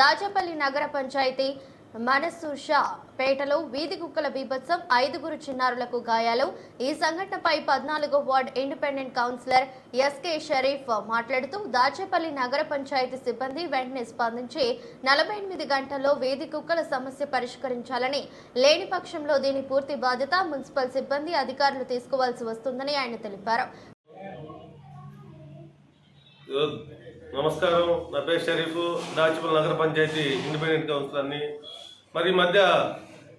దాచేపల్లి నగర పంచాయతీ మనస్సు షా పేటలో వీధి కుక్కల బీభత్సం ఐదుగురు చిన్నారులకు గాయాలు. ఈ సంఘటనపై పద్నాలుగో ward independent councillor SK Sharif మాట్లాడుతూ దాచేపల్లి నగర పంచాయతీ సిబ్బంది వెంటనే స్పందించి నలభై ఎనిమిది గంటల్లో వీధి కుక్కల సమస్య పరిష్కరించాలని లేని పక్షంలో దీని పూర్తి బాధ్యత మున్సిపల్ సిబ్బంది అధికారులు తీసుకోవాల్సి వస్తుందని ఆయన తెలిపారు. నమస్కారం. నా పేరు షరీఫ్. దాచిపల్లి నగర పంచాయతీ ఇండిపెండెంట్ కౌన్సిలర్ని. మరి ఈ మధ్య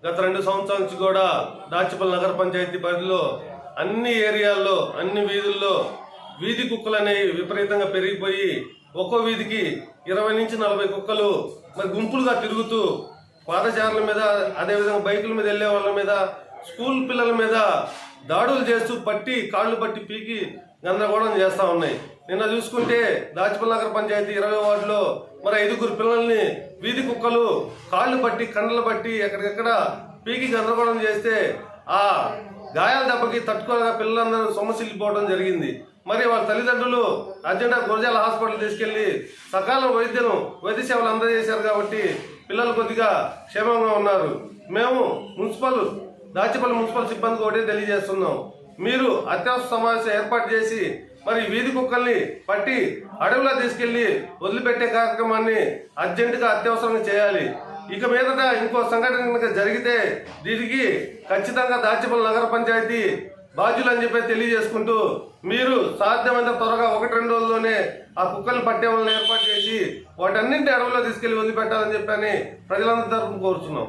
గత రెండు సంవత్సరాల నుంచి కూడా దాచిపల్లి నగర పంచాయతీ పరిధిలో అన్ని ఏరియాల్లో అన్ని వీధుల్లో వీధి కుక్కలు అనేవి విపరీతంగా పెరిగిపోయి ఒక్కో వీధికి ఇరవై నుంచి నలభై కుక్కలు మరి గుంపులుగా తిరుగుతూ పాదచారుల మీద అదేవిధంగా బైకుల మీద వెళ్ళే వాళ్ళ మీద స్కూల్ పిల్లల మీద దాడులు చేస్తూ పట్టి కాళ్ళు పట్టి పీకి గందరగోళం చేస్తా ఉన్నాయి. నిన్న చూసుకుంటే దాచిపల్లి నగర పంచాయతీ ఇరవై వార్డులో మరి ఐదుగురు పిల్లల్ని వీధి కుక్కలు కాళ్ళు పట్టి కండలు పట్టి ఎక్కడికెక్కడ పీకి గందరగోళం చేస్తే ఆ గాయాల దెబ్బకి తట్టుకోలేక పిల్లలందరూ సొమ్మసిల్లిపోవడం జరిగింది. మరి వాళ్ళ తల్లిదండ్రులు అర్జెంటా గురజాల హాస్పిటల్ తీసుకెళ్ళి సకాలం వైద్యం వైద్య సేవలు అందజేశారు కాబట్టి పిల్లలు కొద్దిగా క్షేమంగా ఉన్నారు. మేము మున్సిపల్ దాచిపల్లి మున్సిపల్ సిబ్బందికి ఒకటే తెలియజేస్తున్నాం. మీరు అత్యవసర సమావేశం ఏర్పాటు చేసి మరి వీధి కుక్కల్ని పట్టి అడవిలో తీసుకెళ్ళి వదిలిపెట్టే కార్యక్రమాన్ని అర్జెంటుగా అత్యవసరంగా చేయాలి. ఇక మీదట ఇంకో సంఘటన కనుక జరిగితే దీనికి ఖచ్చితంగా దాచిపల్లి నగర పంచాయతీ బాధ్యులు అని చెప్పి తెలియజేసుకుంటూ మీరు సాధ్యమైనంత త్వరగా ఒకటి రెండు రోజుల్లోనే ఆ కుక్కల్ని పట్టే వాళ్ళని ఏర్పాటు చేసి వాటన్నింటి అడవుల్లో తీసుకెళ్ళి వదిలిపెట్టాలని చెప్పని ప్రజలందరి తరఫున కోరుతున్నాం